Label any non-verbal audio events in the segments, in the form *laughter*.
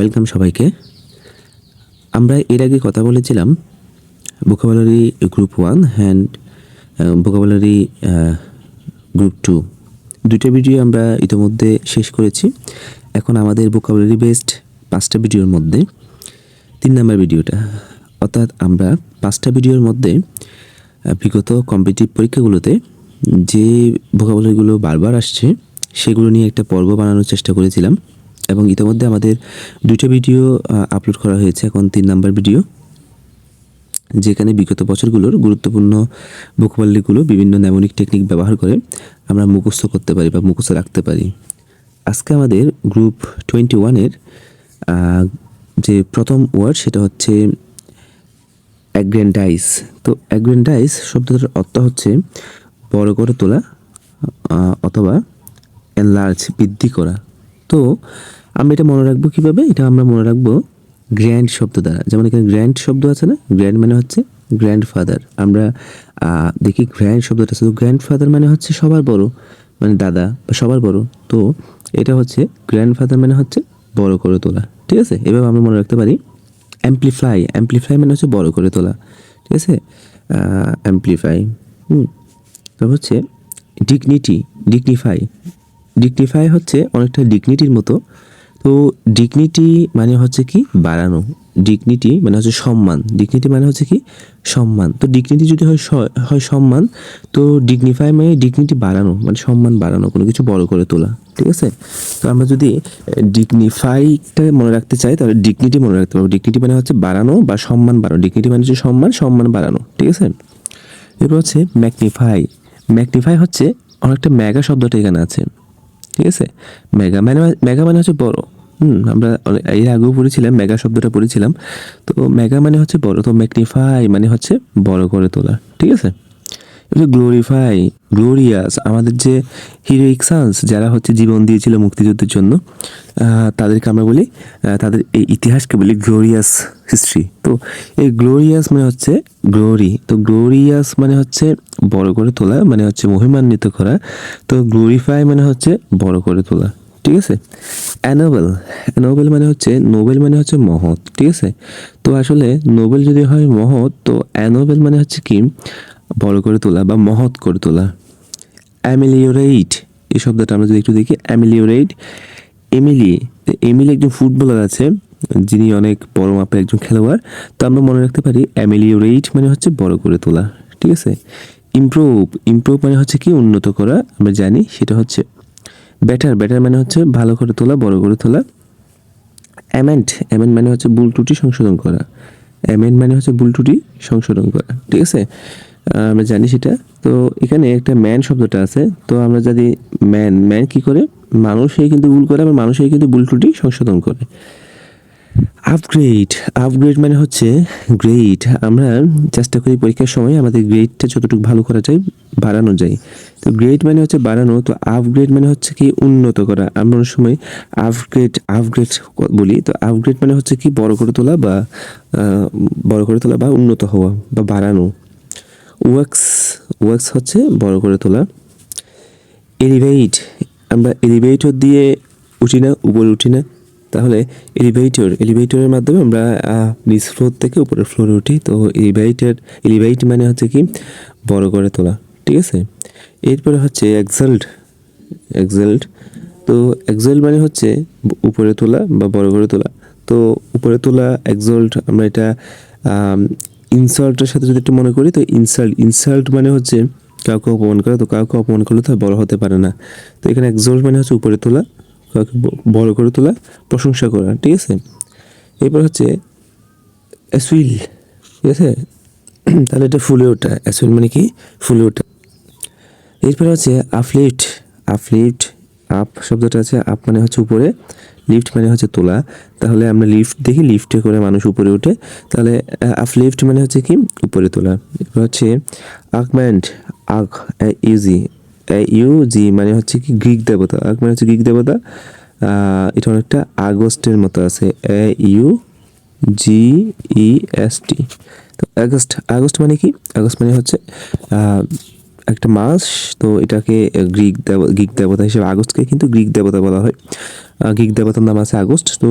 Welcome সবাইকে। আমরা এর আগে কথা বলেছিলাম vocabulary group one and vocabulary group two দুইটা ভিডিও আমরা ইতিমধ্যে শেষ করেছি। এখন আমাদের ভোকাবুলারি বেসড পাঁচটা ভিডিওর মধ্যে, তিন নম্বর ভিডিওটা অর্থাৎ আমরা পাঁচটা ভিডিওর মধ্যে বিগত কম্পিটিটিভ পরীক্ষাগুলোতে যে ভোকাবুলারিগুলো বারবার আসছে, সেগুলো নিয়ে একটা পর্ব বানানোর চেষ্টা করেছিলাম। এবং ইতিমধ্যে আমাদের দুইটা ভিডিও আপলোড করা হয়েছে। এখন তিন নাম্বার ভিডিও, যেখানে বিগত বছরগুলোর গুরুত্বপূর্ণ ভোকাবুলারিগুলো বিভিন্ন ন্যামনিক টেকনিক ব্যবহার করে আমরা মুখস্থ করতে পারি বা মুখস্থ রাখতে পারি। আজকে আমাদের গ্রুপ টোয়েন্টি ওয়ানের যে প্রথম ওয়ার্ড সেটা হচ্ছে অ্যাগ্রেন্ডাইজ তো অ্যাগ্রেন্ডাইজ শব্দটার অর্থ হচ্ছে বড় করে তোলা অথবা এনলার্জ বৃদ্ধি করা। তো আমরা এটা মনে রাখব কীভাবে? এটা আমরা মনে রাখব গ্র্যান্ড শব্দ দ্বারা। যেমন এখানে গ্র্যান্ড শব্দ আছে না? গ্র্যান্ড মানে হচ্ছে গ্র্যান্ড ফাদার আমরা দেখি গ্র্যান্ড শব্দটা শুধু গ্র্যান্ড ফাদার মানে হচ্ছে সবার বড় মানে দাদা বা সবার বড়। তো এটা হচ্ছে গ্র্যান্ড ফাদার মানে হচ্ছে বড় করে তোলা। ঠিক আছে? এভাবে আমরা মনে রাখতে পারি। অ্যাম্পলিফাই অ্যাম্পলিফাই মানে হচ্ছে বড় করে তোলা। ঠিক আছে? অ্যাম্পলিফাই হুম। তারপর হচ্ছে ডিগনিটি ডিগনিফাই ডিগনিফাই হচ্ছে অনেকটা ডিগনিটির মতো তো ডিগনিটি মানে হচ্ছে কি বাড়ানো। ডিগনিটি মানে হচ্ছে সম্মান। ডিগনিটি মানে হচ্ছে কি সম্মান। তো ডিগনিটি যদি হয় হয় সম্মান, তো ডিগনিফাই মানে ডিগনিটি বাড়ানো মানে সম্মান বাড়ানো, কোনো কিছু বড় করে তোলা, ঠিক আছে? তো আমরা যদি ডিগনিফাইটা মনে রাখতে চাই, তাহলে ডিগনিটি মনে রাখতে পারব। ডিগনিটি মানে হচ্ছে বাড়ানো বা সম্মান বাড়ানো। ডিগনিটি মানে হচ্ছে সম্মান সম্মান বাড়ানো, ঠিক আছে? এরপর হচ্ছে ম্যাগনিফাই ম্যাগনিফাই হচ্ছে অনেকটা মেগা শব্দটা এখানে আছে। ঠিক আছে? মেগা মানে মেগা মানে হচ্ছে বড়। হুম, আমরা এর আগেও পড়েছিলাম মেগা শব্দটা পড়েছিলাম। তো মেগা মানে হচ্ছে বড়, তো ম্যাগনিফাই মানে হচ্ছে বড় করে তোলা, ঠিক আছে? গ্লোরিফাই গ্লোরিয়াস আমাদের যে হিরোইক সান্স যারা হচ্ছে জীবন দিয়েছিল মুক্তিযুদ্ধের জন্য তাদেরকে আমরা বলি তাদের এই ইতিহাসকে বলি গ্লোরিয়াস হিস্ট্রি তো এই গ্লোরিয়াস মানে হচ্ছে গ্লোরি তো গ্লোরিয়াস মানে হচ্ছে বড় করে তোলা মানে হচ্ছে মহিমান্বিত করা, তো গ্লোরিফাই মানে হচ্ছে বড় করে তোলা, ঠিক আছে? অ্যানোবেল অ্যানোবেল মানে হচ্ছে নোবেল মানে হচ্ছে মহৎ, ঠিক আছে? তো আসলে নোবেল যদি হয় মহৎ, তো অ্যানোবেল মানে হচ্ছে কি? বড় করে তোলা বা মহৎ করে তোলা। অ্যামিলিওরেট এই শব্দটা আমরা যদি একটু দেখি অ্যামিলিওরেট এমিলি এমিলি একজন ফুটবলার আছে, যিনি অনেক বড় মাপের একজন খেলোয়াড়। তো আমরা মনে রাখতে পারি অ্যামিলিওরেট মানে হচ্ছে বড় করে তোলা, ঠিক আছে? ইমপ্রুভ ইমপ্রুভ মানে হচ্ছে কি উন্নত করা, আমরা জানি, সেটা হচ্ছে ব্যাটার ব্যাটার মানে হচ্ছে ভালো করে তোলা, বড় করে তোলা। অ্যামেন্ট অ্যামেন্ট মানে হচ্ছে ভুল ত্রুটি সংশোধন করা। অ্যামেন্ট মানে হচ্ছে ভুল ত্রুটি সংশোধন করা, ঠিক আছে? আমরা জানি সেটা। তো এখানে একটা ম্যান শব্দটা আছে। তো আমরা যদি ম্যান ম্যান কি করে? মানুষই কিন্তু ভুল করে আবার মানুষই কিন্তু ভুল ত্রুটি সংশোধন করে। আপগ্রেড আপগ্রেড মানে হচ্ছে গ্রেড আমরা চেষ্টা করি পরীক্ষার সময় আমাদের গ্রেডটা যতটুকু ভালো করা যায়, বাড়ানো যায়। তো গ্রেড মানে হচ্ছে বাড়ানো, তো আপগ্রেড মানে হচ্ছে কি উন্নত করা। আমরা অনেক সময় আপগ্রেড আপগ্রেড বলি। তো আপগ্রেড মানে হচ্ছে কি বড় করে তোলা বা বড় করে তোলা বা উন্নত হওয়া বা বাড়ানো। ওয়াক্স ওয়াক্স হচ্ছে বড় করে তোলা। এলিভেট আমরা এলিভেটর দিয়ে উঠি না, উপরে উঠি না। তাহলে এলিভেটর এলিভেটরের মাধ্যমে আমরা নিচ ফ্লোর থেকে উপরের ফ্লোরে উঠি। তো এলিভেটর এলিভেট মানে হচ্ছে কি? বড় করে তোলা, ঠিক আছে? এরপরে হচ্ছে এক্সাল্ট এক্সাল্ট তো এক্সাল্ট মানে হচ্ছে উপরে তোলা বা বড় করে তোলা। তো উপরে তোলা এক্সাল্ট আমরা এটা ইনসাল্টের সাথে যদি একটু মনে করি, তো ইনসাল্ট ইনসাল্ট মানে হচ্ছে কাউকে অপমান করা, তো কাউকে অপমান করলে তো বড় হতে পারে না। তো এখানে এক্সাল্ট মানে হচ্ছে উপরে তোলা, কাউকে বড় করে তোলা, প্রশংসা করা, ঠিক আছে? এরপর হচ্ছে অ্যাসুইল, ঠিক আছে? *clears throat* তাহলে এটা ফুলে ওঠা, অ্যাসুইল মানে কি? ফুলে ওঠা। এরপরে হচ্ছে আপলিফট আপলিফট আপ শব্দটা আছে, আপ মানে হচ্ছে উপরে লিফট মানে হচ্ছে তোলা। তাহলে আমরা লিফট দেখি লিফটে করে মানুষ উপরে উঠে। তাহলে আপলিফট মানে হচ্ছে কি? উপরে তোলা। এরপর হচ্ছে আকম্যান্ড আগ ইউজি ইউজি মানে হচ্ছে কি? গ্রিক দেবতা। আগ মানে হচ্ছে গ্রিক দেবতা। এটা অনেকটা আগস্টের মতো আছে। এ you G E S T তো আগস্ট আগস্ট মানে কি? আগস্ট মানে হচ্ছে একটা মাস। তো এটাকে গ্রিক দেব, গ্রিক দেবতা হিসেবে আগস্টকে কিন্তু গ্রিক দেবতা বলা হয়। গ্রিক দেবতার নাম আছে আগস্ট। তো,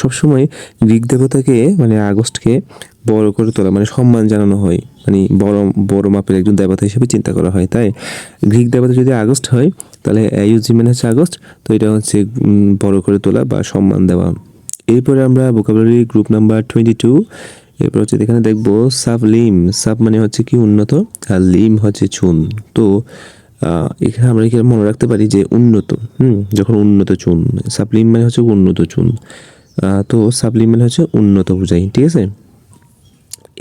সবসময় গ্রিক দেবতাকে মানে আগস্টকে বড় করে তোলা মানে সম্মান জানানো হয়। মানে বড় বড় মাপের একজন দেবতা হিসেবে চিন্তা করা হয়। তাই গ্রিক দেবতা যদি আগস্ট হয়, তাহলে ইউজি মানে হচ্ছে আগস্ট। তো এটা হচ্ছে বড় করে তোলা বা সম্মান দেওয়া। এরপরে আমরা vocabulary group number twenty two এরপর হচ্ছে এখানে দেখব সাব লিম সাব মানে হচ্ছে কি উন্নত, আর লিম হচ্ছে চুন তো এখানে আমরা এখানে মনে রাখতে পারি যে উন্নত, হুম, যখন উন্নত চুন সাবলিম মানে হচ্ছে উন্নত চুন তো সাবলিম মানে হচ্ছে উন্নত বোঝাই, ঠিক আছে?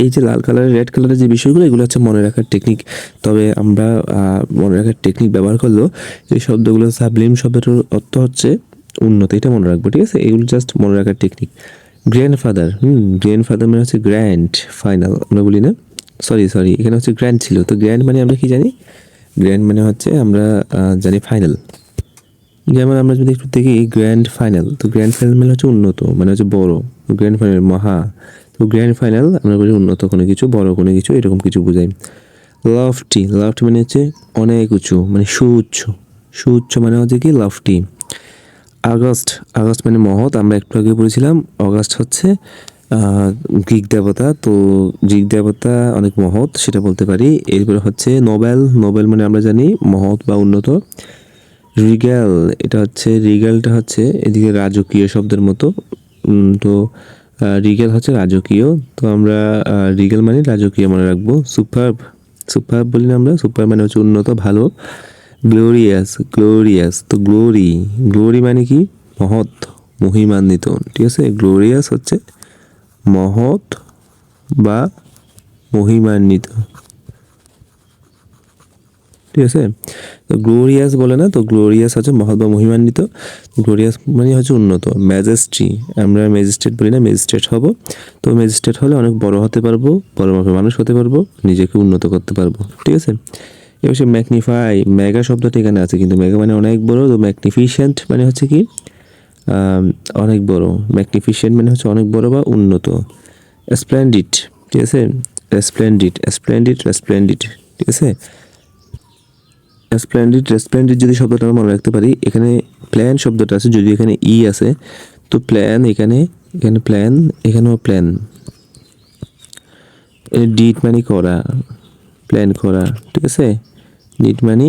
এই যে লাল কালারের রেড কালারের যে বিষয়গুলো, এগুলো হচ্ছে মনে রাখার টেকনিক তবে আমরা মনে রাখার টেকনিক ব্যবহার করলেও এই শব্দগুলো সাবলিম শব্দটার অর্থ হচ্ছে উন্নত, এটা মনে রাখব, ঠিক আছে? এগুলো জাস্ট মনে রাখার technique grand father hmm grand father মানে হচ্ছে গ্র্যান্ড ফাইনাল আমরা বলি না? সরি সরি এখানে হচ্ছে গ্র্যান্ড ছিল, তো গ্র্যান্ড মানে আমরা কি জানি? গ্র্যান্ড মানে হচ্ছে আমরা জানি ফাইনাল যেমন আমরা যদি একটু দেখি গ্র্যান্ড ফাইনাল তো গ্র্যান্ড ফাইনাল মানে হচ্ছে উন্নত মানে হচ্ছে বড়। গ্র্যান্ড ফাইনাল মহা, তো গ্র্যান্ড ফাইনাল আমরা বলি উন্নত, কোনো কিছু বড়, কোনো কিছু এরকম কিছু বোঝাই। লাফটি লাফটি মানে হচ্ছে অনেক উঁচু মানে সুউচ্চ। সুউচ্চ মানে হচ্ছে কি লাফটি আগস্ট আগস্ট মানে মহৎ, আমরা একটু আগে পড়েছিলাম অগাস্ট হচ্ছে গ্রিক দেবতা, তো গ্রিক দেবতা অনেক মহৎ, সেটা বলতে পারি। এরপরে হচ্ছে নোবেল নোবেল মানে আমরা জানি মহৎ বা উন্নত। রিগ্যাল এটা হচ্ছে রিগ্যালটা হচ্ছে এদিকে রাজকীয় শব্দের মতো। তো রিগ্যাল হচ্ছে রাজকীয়। তো আমরা রিগ্যাল মানে রাজকীয় মনে রাখব। সুপার সুপার বলি না আমরা সুপার মানে হচ্ছে উন্নত, ভালো, গ্লোরিয়াস গ্লোরিয়াস, তো গ্লোরি গ্লোরি মানে কি? মহৎ, মহিমান্বিত, ঠিক আছে? গ্লোরিয়াস হচ্ছে মহৎ বা মহিমান্বিত। ঠিক আছে? তো গ্লোরিয়াস বলে না, তো গ্লোরিয়াস হচ্ছে মহৎ বা মহিমান্বিত। গ্লোরিয়াস মানে হচ্ছে উন্নত ম্যাজেস্ট্রি আমরা ম্যাজিস্ট্রেট বলি না ম্যাজিস্ট্রেট হব। তো ম্যাজিস্ট্রেট হলে অনেক বড় হতে পারব, বড় মাপের মানুষ হতে পারব, নিজেকে উন্নত করতে পারব। ঠিক আছে? এবার সে ম্যাগনিফাই মেগা শব্দটা এখানে আছে, কিন্তু মেগা মানে অনেক বড়, তো ম্যাগনিফিশিয়েন্ট মানে হচ্ছে কি? অনেক বড়। ম্যাগনিফিশিয়েন্ট মানে হচ্ছে অনেক বড় বা উন্নত। স্প্লেন্ডিড ঠিক আছে? স্প্লেন্ডিড স্প্লেন্ডিড স্প্লেন্ডিড ঠিক আছে? স্প্লেন্ডিড স্প্লেন্ডিড যদি শব্দটা আমরা মনে রাখতে পারি, এখানে প্ল্যান শব্দটা আছে, যদি এখানে ই আছে, তো প্ল্যান এখানে এখানে প্ল্যান এখানেও প্ল্যান ডিট মানে করা প্ল্যান করা, ঠিক আছে? ডিট মানে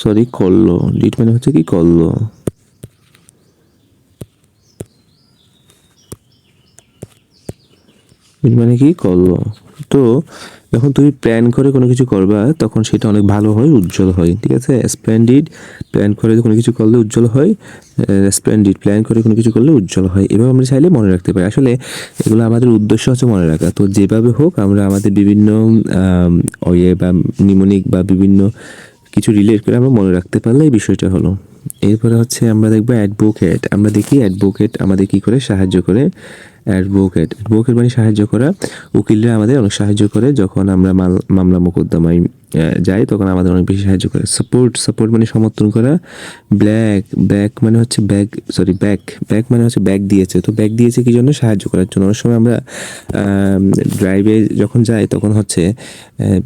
সরি করল। ডিট মানে হচ্ছে কি, করল। ডিট মানে কি? করল তো যখন তুমি প্ল্যান করে কোনো কিছু করবা, তখন সেটা অনেক ভালো হয়, উজ্জ্বল হয়, ঠিক আছে? স্প্লেন্ডিড প্ল্যান করে কোনো কিছু করলে উজ্জ্বল হয় স্প্লেন্ডিড প্ল্যান করে কোনো কিছু করলে উজ্জ্বল হয়। এভাবে আমরা চাইলে মনে রাখতে পারি। আসলে এগুলো আমাদের উদ্দেশ্য হচ্ছে মনে রাখা। তো যেভাবে হোক, আমরা আমাদের বিভিন্ন ওয়ে বা নিমোনিক বা বিভিন্ন কিছু রিলেট করে আমরা মনে রাখতে পারলে এই বিষয়টা হলো। এরপরে হচ্ছে আমরা দেখব অ্যাডভোকেট আমরা দেখি অ্যাডভোকেট আমাদের কি করে সাহায্য করে? অ্যাডভোকেট অ্যাডভোকেট মানে সাহায্য করা। উকিলরা আমাদের অনেক সাহায্য করে। যখন আমরা মাল- মামলা মোকদ্দমায় যাই, তখন আমাদের অনেক বেশি সাহায্য করে। সাপোর্ট সাপোর্ট মানে সমর্থন করা। ব্ল্যাক ব্যাক মানে হচ্ছে ব্যাগ সরি ব্যাক ব্যাক মানে হচ্ছে ব্যাগ দিয়েছে। তো ব্যাগ দিয়েছে কি জন্য? সাহায্য করার জন্য। অনেক সময় আমরা ড্রাইভে যখন যাই, তখন হচ্ছে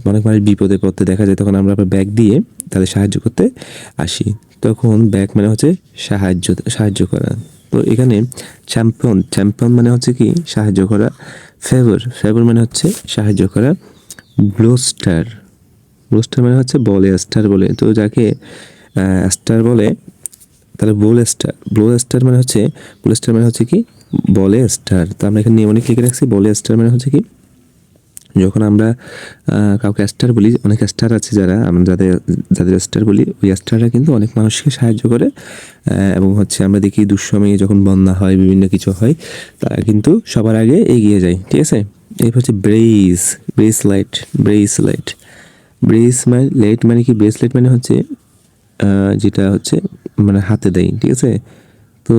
অনেক মানুষ বিপদে পড়তে দেখা যায়। তখন আমরা ব্যাগ দিয়ে তাদের সাহায্য করতে আসি। তখন ব্যাক মানে হচ্ছে সাহায্য সাহায্য করা। তো এখানে চ্যাম্পিয়ন চ্যাম্পিয়ন মানে হচ্ছে কি? সাহায্য করা। ফেভার ফেভার মানে হচ্ছে সাহায্য করা। ব্লোস্টার ব্লোস্টার মানে হচ্ছে বলে স্টার বলে। তো যাকে স্টার বলে, তাহলে বোল স্টার ব্লো স্টার মানে হচ্ছে বোল স্টার মানে হচ্ছে কি? বলে স্টার তো আমরা এখানে নিয়মনিক লিখে রাখছি বলে স্টার মানে হচ্ছে কি? যখন আমরা কাউকে স্টার বলি, অনেক স্টার আছে যারা, আমরা যাদের যাদের স্টার বলি, ওই স্টাররা কিন্তু অনেক মানুষকে সাহায্য করে এবং হচ্ছে আমরা দেখি দুঃসময়ে যখন বন্যা হয়, বিভিন্ন কিছু হয়, তারা কিন্তু সবার আগে এগিয়ে যায়, ঠিক আছে? এরপর হচ্ছে ব্রেস ব্রেসলাইট ব্রেসলাইট ব্রেস মানে লাইট মানে কি? ব্রেসলেট মানে হচ্ছে যেটা হচ্ছে মানে হাতে দেয়, ঠিক আছে? তো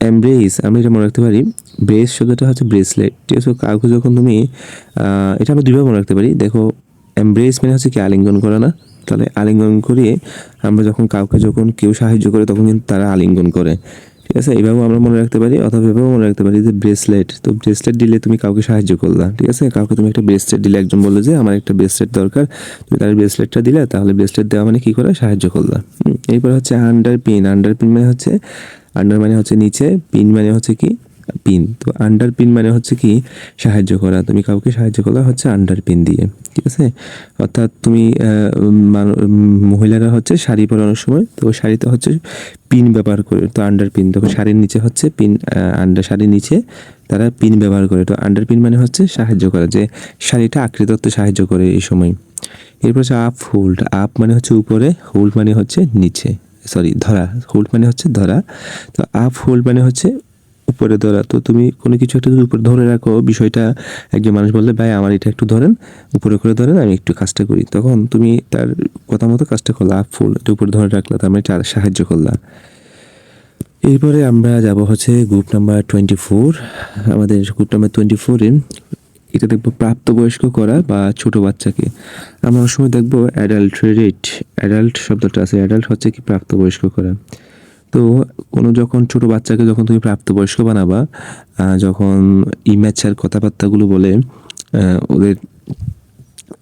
এমব্রেস আমরা এটা মনে রাখতে পারি ব্রেস শব্দটা হচ্ছে ব্রেসলেট ঠিক আছে? কাউকে যখন তুমি এটা আমরা দুইভাবে মনে রাখতে পারি, দেখো এমব্রেস মানে হচ্ছে কি আলিঙ্গন করা না? তাহলে আলিঙ্গন করিয়ে আমরা যখন কাউকে যখন কেউ সাহায্য করে, তখন কিন্তু তারা আলিঙ্গন করে, ঠিক আছে? এইভাবেও আমরা মনে রাখতে পারি, অথবা এভাবেও মনে রাখতে পারি যে ব্রেসলেট তো ব্রেসলেট দিলে তুমি কাউকে সাহায্য করলা, ঠিক আছে? কাউকে তুমি একটা ব্রেসলেট দিলে, একজন বলল যে, আমার একটা ব্রেসলেট দরকার। তুমি তার ব্রেসলেটটা দিলে, তাহলে ব্রেসলেট দেওয়া মানে কী করে? সাহায্য করলা। এরপর হচ্ছে আন্ডার পিন আন্ডার পিন মানে হচ্ছে আন্ডার মানে হচ্ছে নিচে পিন মানে হচ্ছে কি? পিন তো আন্ডার পিন মানে হচ্ছে কি? সাহায্য করা। তুমি কাউকে সাহায্য করা হচ্ছে আন্ডার পিন দিয়ে। ঠিক আছে? অর্থাৎ তুমি মহিলারা হচ্ছে শাড়ি পরানোর সময়, তো শাড়িতে হচ্ছে পিন ব্যবহার করে। তো আন্ডার পিন তো শাড়ির নিচে হচ্ছে পিন আন্ডার শাড়ির নিচে তারা পিন ব্যবহার করে। তো আন্ডার পিন মানে হচ্ছে সাহায্য করা, যে শাড়িটা ধরতে সাহায্য করে এই সময়। এরপর হচ্ছে আপ হোল্ড আপ মানে হচ্ছে উপরে হোল্ড মানে হচ্ছে নিচে। সরি ধরা হোল্ড মানে হচ্ছে ধরা। তো আপ হোল্ড মানে হচ্ছে উপরে ধরা। তো তুমি কোনো কিছু একটা যদি উপরে ধরে রাখো, বিষয়টা একজন মানুষ বললে, ভাই, আমার এটা একটু ধরেন, উপরে করে ধরেন, আমি একটু কাজটা করি। তখন তুমি তার কথা মতো কাজটা করলা আপ ফুল এটা উপরে ধরে রাখলা, তার মানে সাহায্য করলা। এরপরে আমরা যাব হচ্ছে গ্রুপ নাম্বার টোয়েন্টি ফোর আমাদের গ্রুপ নাম্বার টোয়েন্টি ফোরে এটা দেখব প্রাপ্তবয়স্ক করা বা ছোট বাচ্চাকে। আমরা অনেক সময় দেখব অ্যাডাল্ট রেট অ্যাডাল্ট শব্দটা আছে অ্যাডাল্ট হচ্ছে কি প্রাপ্তবয়স্ক করা। তো কোনো যখন ছোট বাচ্চাকে যখন তুমি প্রাপ্তবয়স্ক বানাবা যখন ইম্যাচার কথাবার্তাগুলো বলে ওদের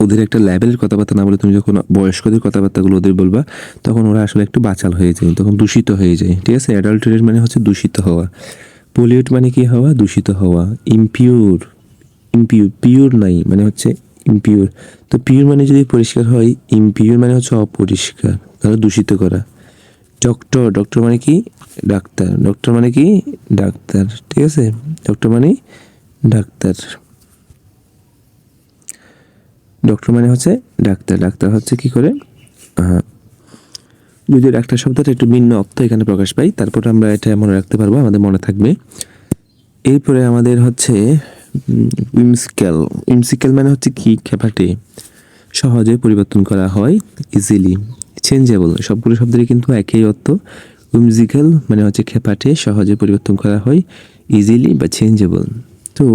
ওদের একটা লেভেলের কথাবার্তা না বলে তুমি যখন বয়স্কদের কথাবার্তাগুলো ওদের বলবা, তখন ওরা আসলে একটু বাচাল হয়ে যায়, তখন দূষিত হয়ে যায়, ঠিক আছে? অ্যাডাল্টারেট মানে হচ্ছে দূষিত হওয়া। পলিউট মানে কি হওয়া? দূষিত হওয়া ইমপিউর ইমপিউর পিওর নাই মানে হচ্ছে ইমপিউর তো পিওর মানে যদি পরিষ্কার হয় ইমপিউর মানে হচ্ছে অপরিষ্কার তাহলে দূষিত করা। ডক্টর ডক্টর মানে কি? ডাক্তার। ডক্টর মানে কি? ডাক্তার ঠিক আছে? ডক্টর মানে ডাক্তার। ডক্টর মানে হচ্ছে ডাক্তার। ডাক্তার হচ্ছে কি করে? আহ, যদি ডাক্তার শব্দটা একটু ভিন্ন অর্থ এখানে প্রকাশ পাই তারপর আমরা এটা মনে রাখতে পারব আমাদের মনে থাকবে। এরপরে আমাদের হচ্ছে উইমস্কেল উইমসিক্যাল মানে হচ্ছে কি? খেপাটে সহজে পরিবর্তন করা হয় ইজিলি চেঞ্জেবল সবগুলো শব্দেরই কিন্তু একই অর্থ। উইমজিক্যাল মানে হচ্ছে খেপাটে সহজে পরিবর্তন করা হয় ইজিলি বা চেঞ্জেবল তো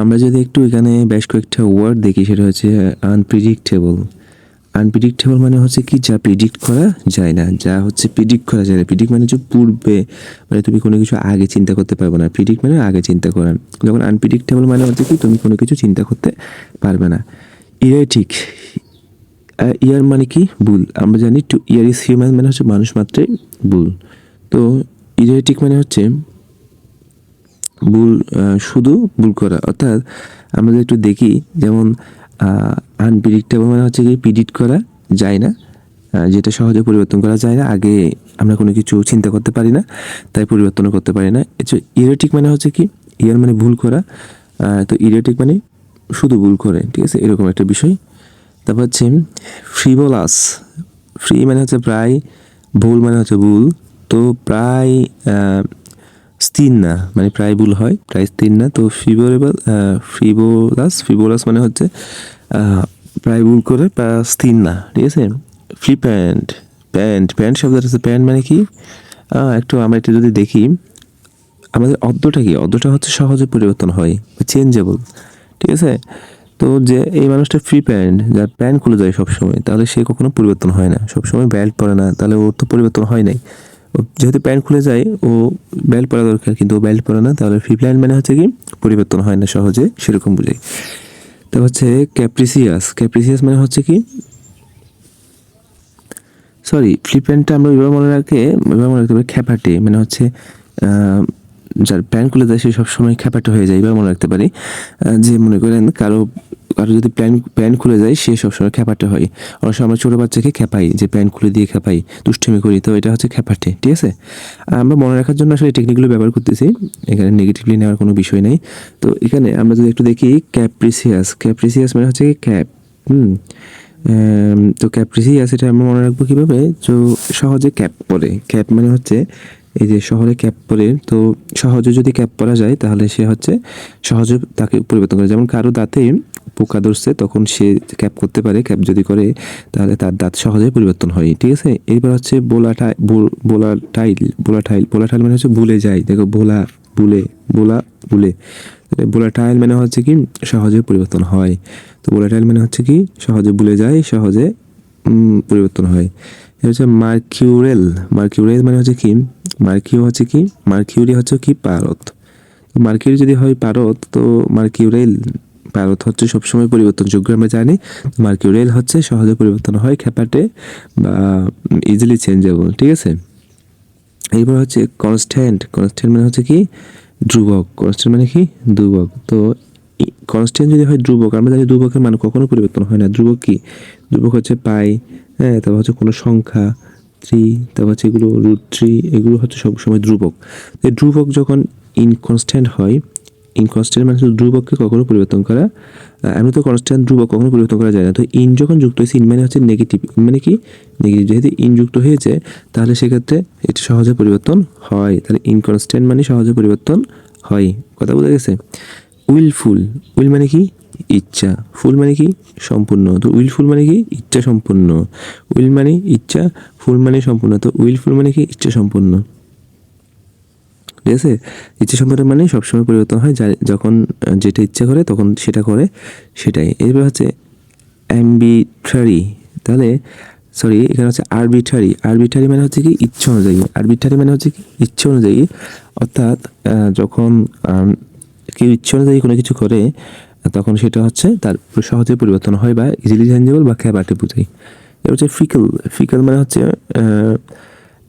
আমরা যদি একটু এখানে বেশ কয়েকটা ওয়ার্ড দেখি, সেটা হচ্ছে আনপ্রিডিক্টেবল আনপ্রিডিক্টেবল মানে হচ্ছে কি যা প্রিডিক্ট করা যায় না, যা হচ্ছে প্রিডিক্ট করা যায় না। প্রিডিক্ট মানে হচ্ছে পূর্বে মানে তুমি কোনো কিছু আগে চিন্তা করতে পারবে না। প্রিডিক্ট মানে আগে চিন্তা করা। যখন আনপ্রিডিক্টেবল মানে হচ্ছে কি তুমি কোনো কিছু চিন্তা করতে পারবে না। ইরেটিক ইয়ার মানে কি? ভুল। আমরা জানি টু ইয়ার ইজ হিউম্যান মানে হচ্ছে মানুষ মাত্রই ভুল। তো ইরেটিক মানে হচ্ছে ভুল শুধু ভুল করা। অর্থাৎ আমরা একটু দেখি, যেমন আনপ্রিডিক্টেবল মানে হচ্ছে কি প্রিডিক্ট করা যায় না যেটা সহজে পরিবর্তন করা যায় না। আগে আমরা কোনো কিছু চিন্তা করতে পারি না, তাই পরিবর্তনও করতে পারি না। ইরেটিক মানে হচ্ছে কি, ইয়ার মানে ভুল করা তো ইরেটিক মানে শুধু ভুল করে, ঠিক আছে? এরকম একটা বিষয়। তারপর হচ্ছে ফ্রিবোলাস ফ্রি মানে হচ্ছে প্রায়, ভুল মানে হচ্ছে ভুল। তো প্রায় স্থির না মানে প্রায় ভুল হয়, প্রায় স্থির না। তো ফিবোরেবল ফিবোলাস ফিবোলাস মানে হচ্ছে প্রায় ভুল করে স্থির না, ঠিক আছে? ফ্রি প্যান্ট প্যান্ট প্যান্ট শব্দটা হচ্ছে প্যান্ট মানে কি? একটু আমরা একটু যদি দেখি, আমাদের অর্ধটা কি? অর্ধটা হচ্ছে সহজে পরিবর্তন হয় চেঞ্জেবল ঠিক আছে? তো যে এই মানুষটা ফ্রি প্যান্ট, যার প্যান্ট খুলে যায় সবসময়, তাহলে সে কখনো পরিবর্তন হয় না। সবসময় বেল্ট পরে না, তাহলে ওর তো পরিবর্তন হয় নাই। যেহেতু প্যান্ট খুলে যায়, ও বেল্ট পরা দরকার, কিন্তু ও বেল্ট পরা না, তাহলে ফ্রি প্যান্ট মানে হচ্ছে কি, পরিবর্তন হয় না সহজে, সেরকম বুঝাই। তা হচ্ছে ক্যাপ্রিসিয়াস ক্যাপ্রিসিয়াস মানে হচ্ছে কি সরি ফ্লিপ্যান্টটা আমরা এভাবে মনে রাখে এভাবে মনে রাখতে পারি, খ্যাপাটে মানে হচ্ছে যার প্যান্ট খুলে দেয়, সে সবসময় খ্যাপাটে হয়ে যায় এভাবে মনে রাখতে পারি। যে মনে করেন কারও কারও যদি প্যান্ট প্যান্ট খুলে যায়, সে সবসময় খ্যাপাটে হয়। অনেক সময় আমরা ছোটো বাচ্চাকে খেপাই যে প্যান্ট খুলে দিয়ে খেপাই দুষ্টুমি করি, তো এটা হচ্ছে খ্যাপাটে, ঠিক আছে? আমরা মনে রাখার জন্য আসলে টেকনিকগুলো ব্যবহার করতেছি, এখানে নেগেটিভলি নেওয়ার কোনো বিষয় নেই। তো এখানে আমরা যদি একটু দেখি ক্যাপ্রিসিয়াস ক্যাপ্রিসিয়াস মানে হচ্ছে ক্যাপ হুম? তো ক্যাপ্রিসিয়াস এটা আমরা মনে রাখব কীভাবে? তো সহজে ক্যাপ পরে ক্যাপ মানে হচ্ছে এই যে শহরে ক্যাপ পরে তো সহজে যদি ক্যাপ পরা যায়, তাহলে সে হচ্ছে সহজে তাকে পরিবর্তন করে। যেমন কারও দাঁতে পোকা ধরছে, তখন সে ক্যাপ করতে পারে। ক্যাপ যদি করে, তাহলে তার দাঁত সহজে পরিবর্তন হয়। ঠিক আছে? এবার হচ্ছে বোলাটা বোলা টাইল বোলা টাইল বোলা টাইল মানে হচ্ছে ভুলে যায়। দেখো ভোলা ভুলে। বোলা বুলে ভুলে বোলাটাইল মানে হচ্ছে কি, সহজে পরিবর্তন হয়। তো বোলাটাইল মানে হচ্ছে কি, সহজে ভুলে যায়, সহজে পরিবর্তন হয়। হচ্ছে মার্কিউরেল। মার্কিউরেল মানে হচ্ছে কি? মার্কিউ হচ্ছে কি? মার্কিউরি হচ্ছে কি? পারদ তো মার্কিউরি যদি হয় পারদ তো মার্কিউরেল পারদ হচ্ছে সবসময় পরিবর্তনযোগ্য আমরা জানি। মার্কিউরেল হচ্ছে সহজে পরিবর্তন হয়, খ্যাপাটে বা ইজিলি চেঞ্জেবল ঠিক আছে? এরপর হচ্ছে কনস্ট্যান্ট কনস্ট্যান্ট মানে হচ্ছে কি? ধ্রুবক। কনস্ট্যান্ট মানে কি? ধ্রুবক। তো কনস্ট্যান্ট যদি হয় ধ্রুবক, আমরা জানি ধ্রুবকের মান কখনো পরিবর্তন হয় না। ধ্রুবক কি? ধ্রুবক হচ্ছে পাই। হ্যাঁ তারপর হচ্ছে কোনো সংখ্যা থ্রি তারপর হচ্ছে এগুলো রুট থ্রি এগুলো হচ্ছে সবসময় ধ্রুবক। ধ্রুবক যখন ইনকনস্ট্যান্ট হয় ইনকনস্ট্যান্ট মানে ধ্রুবককে কখনো পরিবর্তন করা এমনি তো কনস্ট্যান্ট ধ্রুবক কখনো পরিবর্তন করা যায় না। তো ইন যখন যুক্ত হয়েছে ইন মানে হচ্ছে নেগেটিভ ইন মানে কি? নেগেটিভ যেহেতু ইন যুক্ত হয়েছে, তাহলে সেক্ষেত্রে এটা সহজে পরিবর্তন হয়। তাহলে ইনকনস্ট্যান্ট মানে সহজে পরিবর্তন হয়। কথা বোঝা গেছে? উইলফুল। উইল মানে কি? ইচ্ছা। ফুল মানে কি? সম্পূর্ণ। তো উইলফুল মানে কি? ইচ্ছা সম্পূর্ণ। উইল মানে ইচ্ছা, ফুল মানে সম্পূর্ণ। তো উইলফুল মানে কি? ইচ্ছা সম্পূর্ণ। ঠিক আছে? ইচ্ছা সম্পূর্ণ মানে সবসময় পরিবর্তন হয়। যা যখন যেটা ইচ্ছা করে, তখন সেটা করে, সেটাই। এরপর হচ্ছে অ্যাম্বিট্রারি তাহলে সরি এখানে হচ্ছে আরবিট্রারি আরবিট্রারি মানে হচ্ছে কি? ইচ্ছা অনুযায়ী। আরবিট্রারি মানে হচ্ছে কি? ইচ্ছা অনুযায়ী। অর্থাৎ যখন কেউ ইচ্ছা অনুযায়ী কোনো কিছু করে তখন সেটা হচ্ছে তার সহজে পরিবর্তন হয় বা ইজিলি চেঞ্জেবল বা ক্যাবাটে বোঝাই এবার হচ্ছে ফিকল ফিকল মানে হচ্ছে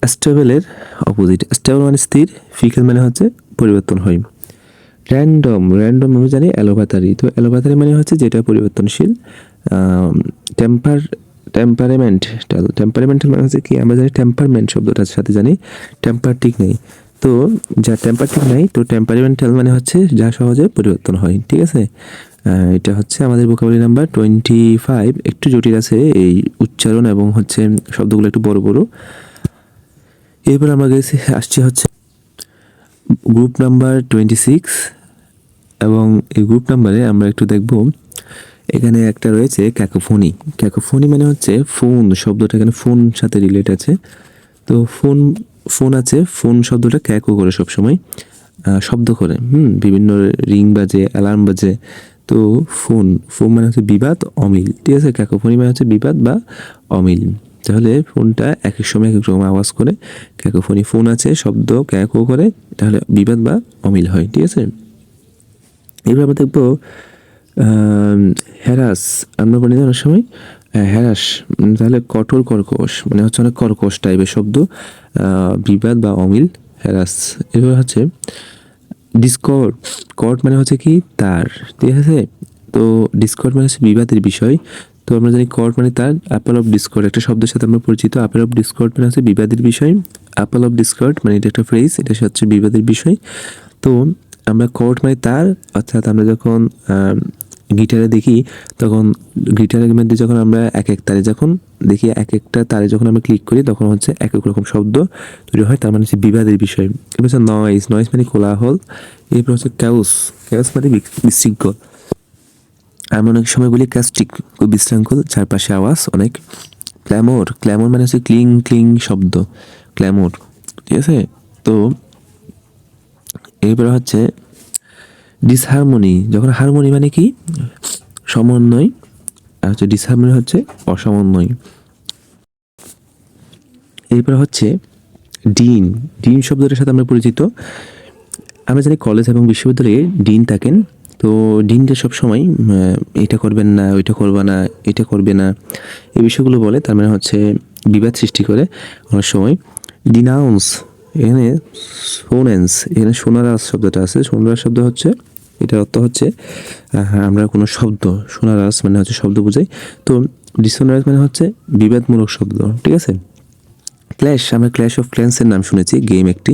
স্টেবলের অপোজিট স্টেবল মানে স্থির ফিকল মানে হচ্ছে পরিবর্তন হয়। র্যান্ডম র্যান্ডম আমি জানি অ্যালোপ্যাথারি। তো অ্যালোপ্যাথারি মানে হচ্ছে যেটা পরিবর্তনশীল টেম্পার টেম্পারেমেন্ট টেম্পারেমেন্টাল মানে হচ্ছে কি? আমরা জানি টেম্পারমেন্ট শব্দটার সাথে জানি টেম্পার ঠিক নেই। তো যা টেম্পার ঠিক নাই, তো টেম্পারেমেন্টাল মানে হচ্ছে যা সহজে পরিবর্তন হয়, ঠিক আছে? এটা হচ্ছে আমাদের ভোকাবুলারি নাম্বার টোয়েন্টি ফাইভ একটু জটিল আছে এই উচ্চারণ এবং হচ্ছে শব্দগুলো একটু বড় বড়। এরপর আমরা গেছি, আসছি হচ্ছে গ্রুপ নাম্বার টোয়েন্টি সিক্স এবং এই গ্রুপ নাম্বারে আমরা একটু দেখব, এখানে একটা রয়েছে ক্যাকোফোনি ক্যাকোফোনি মানে হচ্ছে ফোন শব্দটা এখানে ফোন সাথে রিলেট আছে। তো ফোন ফোন আছে, ফোন শব্দটা ক্যাকো করে সবসময় শব্দ করে। হুম, বিভিন্ন রিং বাজে, অ্যালার্ম বাজে, তো ফোন ফোন মানে হচ্ছে বিবাদ, অমিল। ঠিক আছে ক্যাকোফোনি মানে হচ্ছে বিবাদ বা অমিল। তাহলে ফোনটা এক এক সময় এক এক রকম আওয়াজ করে ক্যাকোফোনি ফোন আছে, শব্দ ক্যাকো করে, তাহলে বিবাদ বা অমিল হয়, ঠিক আছে? এবার আমরা দেখব হ্যারাস আমরা বলি অনেক সময় হ্যারাস উম, তাহলে কঠোর কর্কশ মানে হচ্ছে অনেক কর্কশ টাইপের শব্দ বিবাদ বা অমিল হ্যারাস। এবার হচ্ছে ডিসকর্ড কর্ড মানে হচ্ছে কি? তার ঠিক আছে? তো ডিসকর্ড মানে হচ্ছে বিবাদের বিষয়। তো আমরা জানি কর্ড মানে তার অ্যাপল অফ ডিসকর্ড একটা শব্দের সাথে আমরা পরিচিত। অ্যাপল অফ ডিসকর্ড মানে হচ্ছে বিবাদের বিষয়। অ্যাপল অফ ডিসকর্ড মানে এটা একটা ফ্রেজ এটা হচ্ছে বিবাদের বিষয়। তো আমরা কর্ড মানে তার অর্থাৎ আমরা যখন গিটারে দেখি, তখন গিটারের মধ্যে যখন আমরা এক এক তারে যখন দেখি এক একটা তারে যখন আমরা ক্লিক করি, তখন হচ্ছে এক এক রকম শব্দ তৈরি হয়, তার মানে হচ্ছে বিবাদের বিষয়। এরপর হচ্ছে নয়েজ নয়েজ মানে কোলাহল, এরপর হচ্ছে ক্যাউস ক্যাউস মানে বিশৃঙ্খল। আমরা অনেক সময় বলি ক্যাস্টিক বিশৃঙ্খল, চারপাশে আওয়াজ অনেক। ক্ল্যামোর ক্ল্যামোর মানে হচ্ছে ক্লিং ক্লিং শব্দ ক্ল্যামোর ঠিক আছে? তো এরপরে হচ্ছে ডিসহারমোনি যখন হারমোনি মানে কি? সমন্বয়, আর হচ্ছে ডিসহারমোনি হচ্ছে অসমন্বয়। এরপরে হচ্ছে ডিন। ডিন শব্দটার সাথে আমরা পরিচিত। আমরা জানি কলেজ এবং বিশ্ববিদ্যালয়ে ডিন থাকেন। তো ডিনটা সবসময় এটা করবেন না, ওইটা করবে না, এটা করবে না। এই বিষয়গুলো বলে, তার মানে হচ্ছে বিবাদ সৃষ্টি করে অনেক সময়। ডিনাউন্স এখানে সোনেন্স এখানে সোনারাস শব্দটা আছে। সোনারাস শব্দ হচ্ছে এটার অর্থ হচ্ছে আহ, আমরা কোনো শব্দ সোনারাস মানে হচ্ছে শব্দ বোঝাই। তো ডিসোনারাস মানে হচ্ছে বিবাদমূলক শব্দ ঠিক আছে? ক্ল্যাশ আমরা ক্ল্যাশ অফ ক্ল্যান্সের নাম শুনেছি গেম একটি।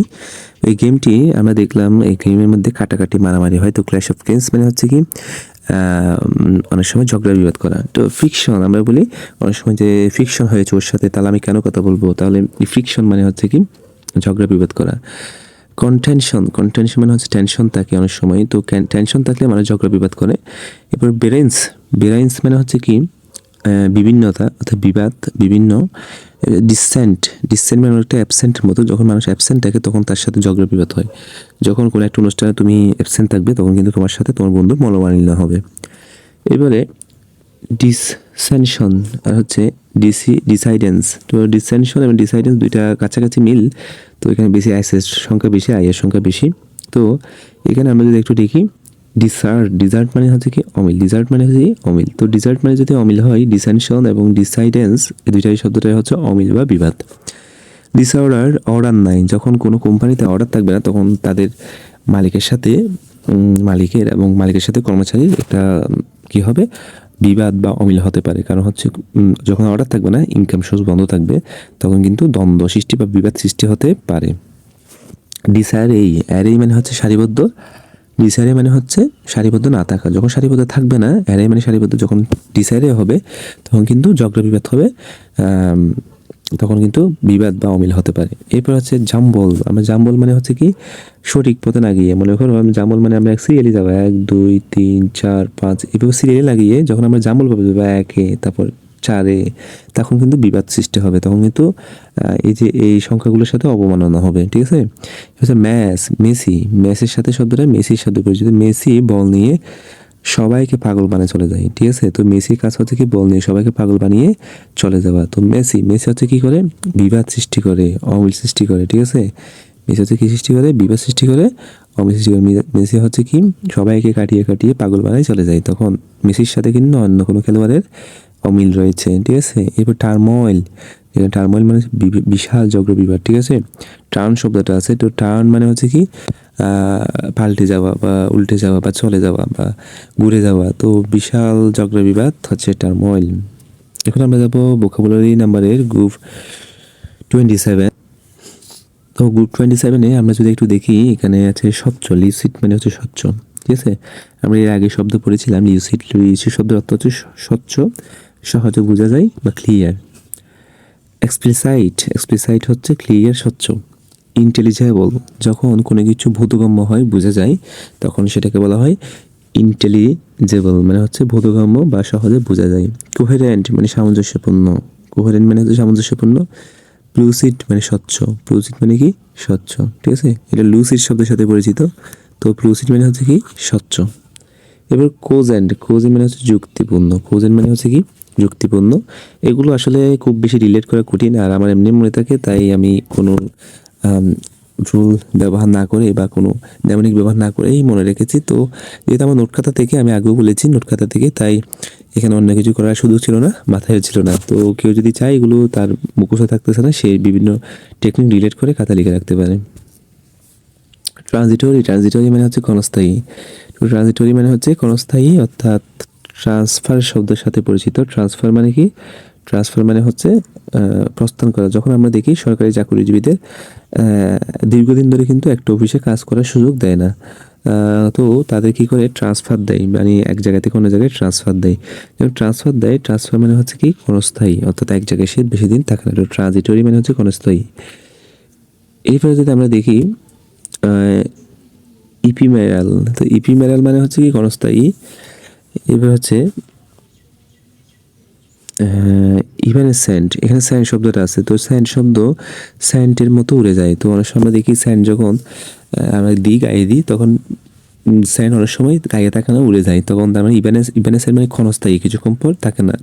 এই গেমটি আমরা দেখলাম এই গেমের মধ্যে কাটাকাটি মারামারি হয়। তো ক্ল্যাশ অফ ক্ল্যান্স মানে হচ্ছে কি অনেক সময় ঝগড়া বিবাদ করা। তো ফিকশন আমরা বলি অনেক সময় যে ফিকশন হয়েছে ওর সাথে তাহলে আমি কেন কথা বলব? তাহলে ফিকশন মানে হচ্ছে কি ঝগড়া বিবাদ করা। কনটেনশন কনটেনশন মানে হচ্ছে টেনশন থাকে অনেক সময়। তো টেনশন থাকলে মানুষ ঝগড়া, বিবাদ করে। এরপর বেরেন্স বেরাইন্স মানে হচ্ছে কি? বিভিন্নতা অর্থাৎ বিবাদ, বিভিন্ন ডিসেন্ট ডিসেন্ট মানে একটা অ্যাবসেন্টের মতো। যখন মানুষ অ্যাবসেন্ট থাকে, তখন তার সাথে ঝগড়া, বিবাদ হয়। যখন কোনো একটা অনুষ্ঠানে তুমি অ্যাবসেন্ট থাকবে, তখন কিন্তু তোমার সাথে তোমার বন্ধুর মনোমালিন্য হবে। এবারে ডিস ডিসেনশন আর হচ্ছে ডিসি ডিসাইডেন্স তো ডিসেনশন এবং ডিসাইডেন্স দুইটা কাছাকাছি মিল, তো এখানে বেশি আইসের সংখ্যা বেশি আয়ের সংখ্যা বেশি। তো এখানে আমরা যদি একটু দেখি ডিসার্ট ডিজার্ট মানে হচ্ছে কি অমিল ডিজার্ট মানে হচ্ছে অমিল। তো ডিজার্ট মানে যদি অমিল হয় ডিসেনশন এবং ডিসাইডেন্স এই দুইটাই শব্দটাই হচ্ছে অমিল বা বিবাদ। ডিসঅর্ডার অর্ডার নাই। যখন কোনো কোম্পানিতে অর্ডার থাকবে না, তখন তাদের মালিকের সাথে মালিকের এবং মালিকের সাথে কর্মচারীর একটা কি হবে? বিবাদ বা অমিল হতে পারে। কারণ হচ্ছে যখন অর্ডার থাকবে না ইনকাম সোর্স বন্ধ থাকবে, তখন কিন্তু দ্বন্দ্ব সৃষ্টি বা বিবাদ সৃষ্টি হতে পারে। ডিসায়ার এই অ্যারেই মানে হচ্ছে সারিবদ্ধ। ডিসায়ারে মানে হচ্ছে সারিবদ্ধ না থাকা। যখন সারিবদ্ধ থাকবে না অ্যারে মানে সারিবদ্ধ। যখন ডিসায়ারে হবে, তখন কিন্তু ঝগড়া বিবাদ হবে। তখন কিন্তু বিবাদ বা অমিল হতে পারে। এরপর হচ্ছে জাম্বল। আমরা জাম্বল মানে হচ্ছে কি? সঠিক পথে না গিয়ে, মনে করো জাম্বল মানে আমরা এক সিরিয়ালি যাব। এক, দুই, তিন, চার, পাঁচ, এভাবে সিরিয়ালে লাগিয়ে যখন আমরা জাম্বল পাবো, বা একে, তারপর চারে, তখন কিন্তু বিবাদ সৃষ্টি হবে। তখন কিন্তু এই যে এই সংখ্যাগুলোর সাথে অবমাননা হবে, ঠিক আছে? হচ্ছে ম্যাস, মেসি। ম্যাসের সাথে শব্দটা, মেসির সাথে পরিচিত। মেসি বল নিয়ে সবাইকে পাগল বানিয়ে চলে যায়। ঠিক আছে? তো মেসির কাজ হচ্ছে কি বল নিয়ে সবাইকে পাগল বানিয়ে চলে যাওয়া। তো মেসি মেসি হচ্ছে কি করে? বিবাদ সৃষ্টি করে, অমিল সৃষ্টি করে, ঠিক আছে? মেসি হচ্ছে কি সৃষ্টি করে? বিবাদ সৃষ্টি করে, অমিল সৃষ্টি করে। মেসি হচ্ছে কি? সবাইকে কাটিয়ে কাটিয়ে পাগল বানায় চলে যায়। তখন মেসির সাথে কিন্তু অন্য কোনো খেলোয়াড়ের অমিল রয়েছে, ঠিক আছে? এরপর টার্ময়েল। টার্ময়েল মানে বিশাল জগ্র বিবাদ, ঠিক আছে? টার্ন শব্দটা আছে। তো টার্ন মানে হচ্ছে কি? পাল্টে যাওয়া বা উল্টে যাওয়া বা চলে যাওয়া বা ঘুরে যাওয়া, তো বিশাল জগ্র বিবাদ হচ্ছে টার্ময়েল এখন আমরা যাব ভোকাবুলারি নাম্বারের গ্রুপ টোয়েন্টি সেভেন তো গ্রুপ টোয়েন্টি সেভেনে আমরা যদি একটু দেখি, এখানে আছে স্বচ্ছ লিউসিড মানে হচ্ছে স্বচ্ছ, ঠিক আছে? আমরা এর আগে শব্দ পড়েছিলাম লিউসিড লিউসিড শব্দের অর্থ হচ্ছে স্বচ্ছ, সহজে বোঝা যায় বা ক্লিয়ার এক্সপ্লিসাইট এক্সপ্লিসাইট হচ্ছে ক্লিয়ার স্বচ্ছ। ইন্টেলিজেবল যখন কোনো কিছু বোধগম্য হয়, বোঝা যায়, তখন সেটাকে বলা হয় ইন্টেলিজেবল মানে হচ্ছে বোধগম্য বা সহজে বোঝা যায়। কোহেরেন্ট মানে সামঞ্জস্যপূর্ণ। কোহেরেন্ট মানে হচ্ছে সামঞ্জস্যপূর্ণ। প্লুসিড মানে স্বচ্ছ। প্লুসিড মানে কি? স্বচ্ছ। ঠিক আছে? এটা লুসিড শব্দের সাথে পরিচিত। তো প্লুসিড মানে হচ্ছে কি? স্বচ্ছ। এবার কোজেন্ট কোজেন্ট মানে হচ্ছে যুক্তিপূর্ণ। কোজেন্ট মানে হচ্ছে কি? যুক্তিপূর্ণ। এগুলো আসলে খুব বেশি রিলেট করা কঠিন আর আমার এমনি মনে থাকে, তাই আমি কোনো রুল ব্যবহার না করে বা কোনো নেমনিক ব্যবহার না করেই মনে রেখেছি। তো যেহেতু আমার নোট খাতা থেকে আমি আগেও বলেছি নোট খাতা থেকে, তাই এখানে অন্য কিছু করার সুযোগ ছিল না, মাথায় ছিল না। তো কেউ যদি চায় এগুলো তার মুখস্থ থাকতেছে না, সে বিভিন্ন টেকনিক রিলেট করে খাতা লিখে রাখতে পারে। ট্রানজিটরি ট্রানজিটরি মানে হচ্ছে ক্ষণস্থায়ী। ট্রানজিটরি মানে হচ্ছে ক্ষণস্থায়ী, অর্থাৎ ট্রান্সফার শব্দের সাথে পরিচিত। ট্রান্সফার মানে কি? ট্রান্সফার মানে হচ্ছে প্রস্থান করা। যখন আমরা দেখি সরকারি চাকরিজীবীদের দীর্ঘদিন ধরে কিন্তু একটা অফিসে কাজ করার সুযোগ দেয় না। তো তাদের কি করে? ট্রান্সফার দেয়। মানে এক জায়গা থেকে অন্য জায়গায় ট্রান্সফার দেয়। যখন ট্রান্সফার দেয় ট্রান্সফার মানে হচ্ছে কি? ক্ষণস্থায়ী। অর্থাৎ এক জায়গায় সে বেশি দিন থাকে না। ট্রানজিটরি মানে হচ্ছে ক্ষণস্থায়ী। এরপরে যদি আমরা দেখি ইপি ইপিমেরাল তো ইপি ইপিমেরাল মানে হচ্ছে কি? ক্ষণস্থায়ী। এবার হচ্ছে ইভেন স্যান্ড এখানে স্যান্ড শব্দটা আছে, তো স্যান্ড শব্দ স্যান্ডের মতো উড়ে যায়। তো অনেক সময় দেখি স্যান্ড যখন আমরা দিই, গায়ে দিই, তখন স্যান্ড অনেক সময় গায়ে থাকে না, উড়ে যায়। তখন তার মানে ইভেনে স্যান্ড মানে ক্ষণস্থায়ী, কিছুক্ষণ পর থাকে না।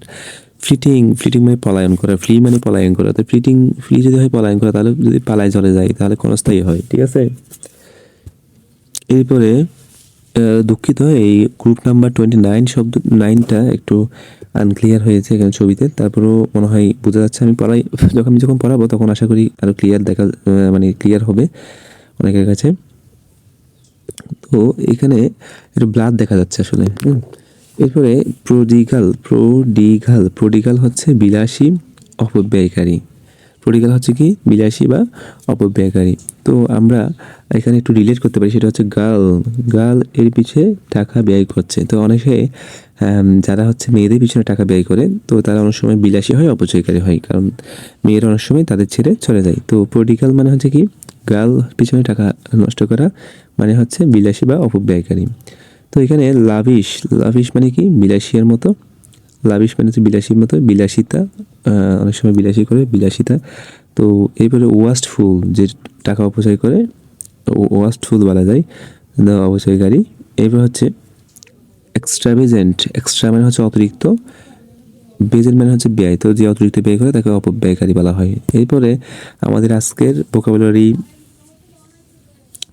ফ্লিটিং ফ্লিটিং মানে পলায়ন করা ফ্লি মানে পলায়ন করা। তো ফ্লিটিং ফ্লি যদি হয় পলায়ন করা, তাহলে যদি পালায় চলে যায়, তাহলে ক্ষণস্থায়ী হয়, ঠিক আছে? এরপরে দুঃখিত, এই গ্রুপ নাম্বার টোয়েন্টি নাইন শব্দ নাইনটা একটু আনক্লিয়ার হয়েছে এখানে ছবিতে। তারপরেও মনে হয় বোঝা যাচ্ছে আমি পড়াই যখন আমি যখন পড়াবো তখন আশা করি আরও ক্লিয়ার দেখা মানে ক্লিয়ার হবে অনেকের কাছে। তো এখানে একটু ব্লাড দেখা যাচ্ছে আসলে এরপরে প্রোডিগাল প্রোডিগাল প্রোডিগাল হচ্ছে বিলাসী অপব্যয়কারী। প্রোডিগাল হচ্ছে কি? বিলাসী বা অপব্যয়কারী। তো আমরা এখানে একটু রিলেট করতে পারি, সেটা হচ্ছে গার্ল গার্ল এর পিছে টাকা ব্যয় করছে। তো অনেকে যারা হচ্ছে মেয়েদের পিছনে টাকা ব্যয় করে, তো তারা অনেক সময় বিলাসী হয়, অপচয়কারী হয়, কারণ মেয়েরা অনেক সময় তাদের ছেড়ে চলে যায়। তো প্রোডিগাল মানে হচ্ছে কি গার্ল পিছনে টাকা নষ্ট করা মানে হচ্ছে বিলাসী বা অপব্যয়কারী। তো এখানে লাভিশ লাভিশ মানে কি, বিলাসীর মতো লাভিশ মানে হচ্ছে বিলাসীর মতো, বিলাসিতা অনেক সময় বিলাসী করে, বিলাসিতা। তো এরপরে ওয়াস্টফুল যে টাকা অপচয় করে ওয়াস্টফুল বলা যায় অপচয়কারী। এরপর হচ্ছে এক্সট্রাভেজেন্ট এক্সট্রা মানে হচ্ছে অতিরিক্ত বেজেন্ট মানে হচ্ছে ব্যয়। তো যে অতিরিক্ত ব্যয় করে তাকে অপব্যয়কারী বলা হয়। এরপরে আমাদের আজকের ভোকাবুলারি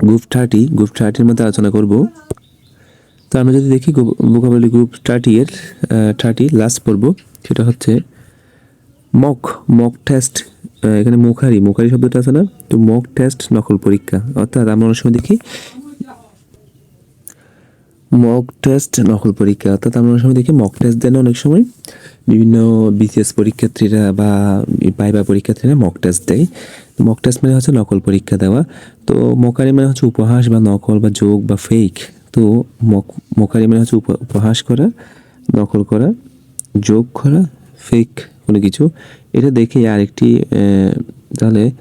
গ্রুপ থার্টি গ্রুপ থার্টির মধ্যে আলোচনা করব। তো আমরা যদি দেখি ভোকাবুলারি গ্রুপ থার্টি এর থার্টি লাস্ট পড়ব সেটা হচ্ছে মক মক টেস্ট এখানে মুখারি মুখারি শব্দটা আছে না? তো মক টেস্ট নকল পরীক্ষা। অর্থাৎ আমরা অনেক সময় দেখি মক টেস্ট নকল পরীক্ষা। অর্থাৎ আমরা সময় দেখি মক টেস্ট দেন অনেক সময় বিভিন্ন বিসিএস পরীক্ষার্থীরা বা পাইবা পরীক্ষার্থীরা মক টেস্ট দেয়। মক টেস্ট মানে হচ্ছে নকল পরীক্ষা দেওয়া। তো মকারি মানে হচ্ছে উপহাস বা নকল বা যোগ বা ফেক তো মক মকারি মানে হচ্ছে উপ- উপহাস করা, নকল করা, যোগ করা ফেক কোনো কিছু। এটা দেখে আরেকটি তাহলে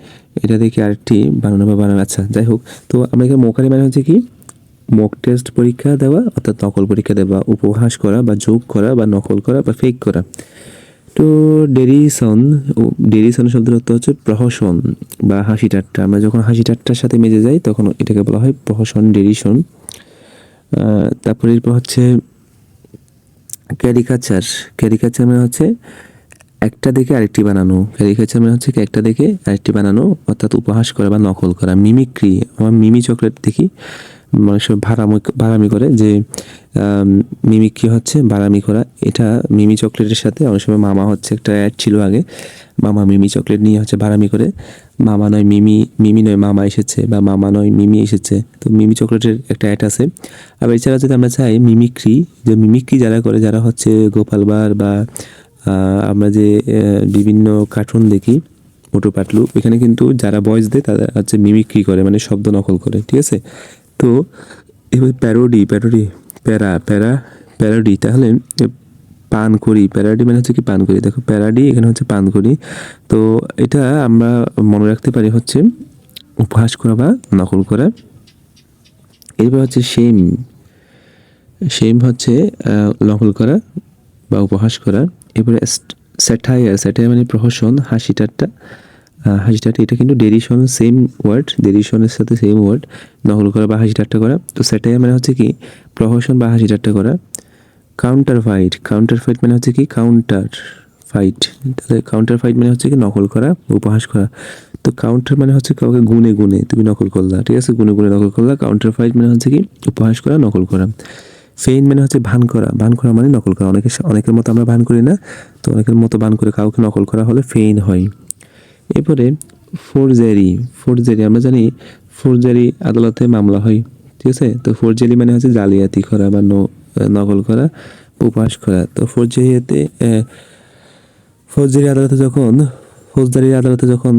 এটা দেখে আরেকটি বানানো বা বানানো। আচ্ছা যাই হোক। তো আমরা এখানে মোকারি মানে হচ্ছে কি? মক টেস্ট পরীক্ষা দেওয়া, অর্থাৎ নকল পরীক্ষা দেওয়া উপহাস করা, বা যোগ করা, বা নকল করা, বা ফেক করা। তো ডেরিসন ডেরিসন শব্দের অর্থ হচ্ছে প্রহসন বা হাসি ঠাট্টা। আমরা যখন হাসি ঠাট্টার সাথে মেজে যাই, তখন এটাকে বলা হয় প্রহসন ডেরিসন তারপরে এরপর হচ্ছে ক্যারিকাচার ক্যারিকাচার মানে হচ্ছে একটা দেখে আরেকটি বানানো। ক্যারিকাচার মানে হচ্ছে একটা দেখে আরেকটি বানানো, অর্থাৎ উপহাস করা বা নকল করা, মিমিক্রি। আমার মিমি চকলেট দেখি। মানুষ ভাড়ামি ভাড়ামি করে যে আম, মিমিক্রি হচ্ছে? ভাড়ামি করা। এটা মিমি চকলেটের সাথে অনেক সময় মামা হচ্ছে একটা অ্যাড ছিল আগে। মামা মিমি চকলেট নিয়ে হচ্ছে ভাড়ামি করে। মামা নয় মিমি মিমি নয় মামা এসেছে বা মামা নয় মিমি এসেছে। তো মিমি চকলেটের একটা অ্যাড আছে। আবার এছাড়া যদি আমরা চাই মিমিক্রি যে মিমিক্রি যারা করে যারা হচ্ছে গোপাল বার বা আমরা যে বিভিন্ন কার্টুন দেখি মোটু পাটলু এখানে কিন্তু যারা ভয়েস দেয় তারা হচ্ছে মিমিক্রি করে মানে শব্দ নকল করে ঠিক আছে? তো এবার প্যারোডি প্যারোডি, প্যারা প্যারা, প্যারোডি, তাহলে পান করি প্যারাডি মানে হচ্ছে কি পান করি দেখো প্যারাডি, এখানে হচ্ছে পান করি তো এটা আমরা মনে রাখতে পারি হচ্ছে উপহাস করা বা নকল করা। এরপর হচ্ছে সেম সেম হচ্ছে নকল করা বা উপহাস করা। এরপরে স্যাটায়ার স্যাটায়ার মানে প্রহসন, হাসি ঠাট্টা। আহ, হাসি এটা কিন্তু ডেরিশন সেম ওয়ার্ড ডেরিশনের সাথে সেম ওয়ার্ড নকল করা বা হাসি ঠাট্টা করা। তো সেটাই মানে হচ্ছে কি প্রহসন বা হাসি ঠাট্টা করা। কাউন্টার ফাইট কাউন্টার ফাইট মানে হচ্ছে কি কাউন্টার ফাইট তাহলে কাউন্টার ফাইট মানে হচ্ছে কি নকল করা উপহাস করা। তো কাউন্টার মানে হচ্ছে কাউকে গুনে গুনে তুমি নকল করলা ঠিক আছে? গুনে গুনে নকল করলা কাউন্টার ফাইট মানে হচ্ছে কি উপহাস করা নকল করা। ফেইন মানে হচ্ছে ভান করা ভান করা মানে নকল করা। অনেকের অনেকের মতো আমরা ভান করি না তো অনেকের মতো ভান করে কাউকে নকল করা হলে ফেইন হয়। এরপরে ফোরজারি ফোরজারি আমরা জানি ফোরজারি আদালতে মামলা হয়, ঠিক আছে? তো ফোরজারি মানে হচ্ছে জালিয়াতি করা বা নকল করা উপহাস করা। তো ফোরজারিতে ফৌজদারি আদালতে যখন ফৌজদারি আদালতে যখন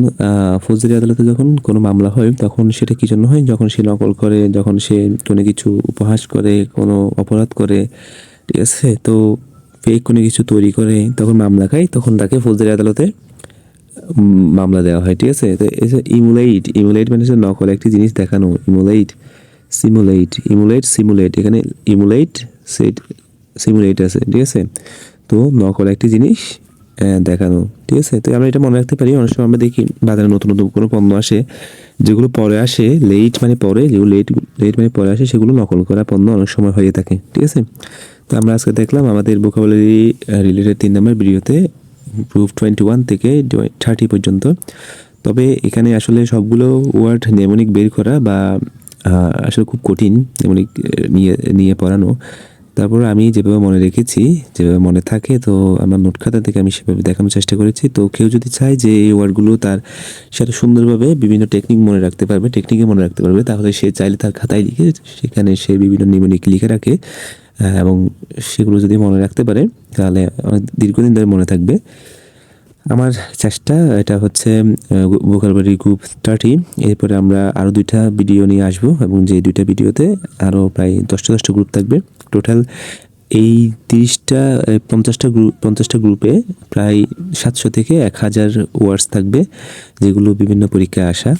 ফৌজদারি আদালতে যখন কোনো মামলা হয়, তখন সেটা কি জন্য হয়? যখন সে নকল করে, যখন সে কোনো কিছু উপহাস করে, কোনো অপরাধ করে, ঠিক আছে? তো ফেক কোনো কিছু তৈরি করে, তখন মামলা খায়, তখন তাকে ফৌজদারি আদালতে মামলা দেওয়া হয়, ঠিক আছে? তো ইমুলেট ইমুলেট মানে হচ্ছে নকল একটি জিনিস দেখানো। ইমুলেট সিমুলেট ইমুলেট সিমুলেট এখানে ইমুলেট সেট সিমুলেট আছে, ঠিক আছে? তো নকল একটি জিনিস দেখানো, ঠিক আছে? তো আমরা এটা মনে রাখতে পারি, অনেক সময় আমরা দেখি বাজারে নতুন নতুন কোনো পণ্য আসে, যেগুলো পরে আসে লেট মানে পরে, যেগুলো লেট লেট মানে পরে আসে, সেগুলো নকল করা পণ্য অনেক সময় হয়ে থাকে, ঠিক আছে? তো আমরা আজকে দেখলাম আমাদের ভোকাবুলারি রিলেটেড তিন নম্বর ভিডিওতে প্রুফ টোয়েন্টি ওয়ান থেকে থার্টি পর্যন্ত। তবে এখানে আসলে সবগুলো ওয়ার্ড নেমনিক বের করা বা আসলে খুব কঠিন নেমনিক নিয়ে নিয়ে পড়ানো। তারপর আমি যেভাবে মনে রেখেছি, যেভাবে মনে থাকে, তো আমার নোট খাতা থেকে আমি সেভাবে দেখানোর চেষ্টা করেছি। তো কেউ যদি চায় যে এই ওয়ার্ডগুলো তার সাথে সুন্দরভাবে বিভিন্ন টেকনিক মনে রাখতে পারবে টেকনিকে মনে রাখতে পারবে, তাহলে সে চাইলে তার খাতায় লিখে সেখানে সে বিভিন্ন নিমনিক লিখে রাখে। এবং সেগুলো যদি মনে রাখতে পারে, তাহলে অনেক দীর্ঘদিন ধরে মনে থাকবে। আমার চেষ্টা, এটা হচ্ছে ভোকালবাড়ি গ্রুপ থার্টি এরপরে আমরা আরও দুইটা ভিডিও নিয়ে আসব, এবং যে দুইটা ভিডিওতে আরও প্রায় দশটা দশটা গ্রুপ থাকবে। টোটাল এই তিরিশটা পঞ্চাশটা গ্রুপ পঞ্চাশটা গ্রুপে প্রায় সাতশো থেকে এক হাজার ওয়ার্ডস থাকবে, যেগুলো বিভিন্ন পরীক্ষায় আসা।